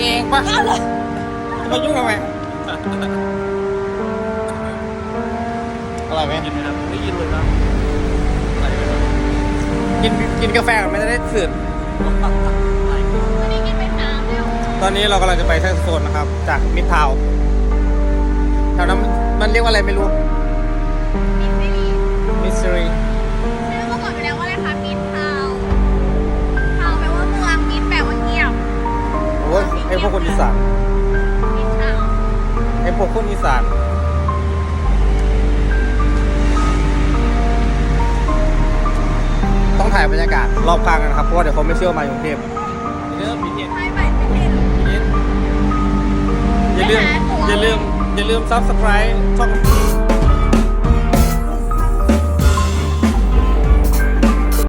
เองปะจะมายุ่งทำไมอร่อยไหมกินไหมครับไม่กินเลยครับอะไรไหมครับกินกินกาแฟก่อนไม่ได้สื่อวันนี้กินเป็นน้ำเร็วตอนนี้เรากำลังจะไปแท็กโซนนะครับ จากมิดทาวน์แถวนั้นมันมันเรียกว่าอะไรไม่รู้มินไม่มีมิสซิรี วกคนอีสานมินทาวน์ไอพวกคนอีสานต้องถ่ายบรรยากาศรอบข้างกันครับเพราะว่าเดี๋ยวเขาไม่เชื่อมากรุงเทพเริ่มมีเห็ดใช่ไปไม่เห็นเห็ดอย่าลืมไม่หาตัวอย่าลืมอย่าลืมซับสไครต์ช่อง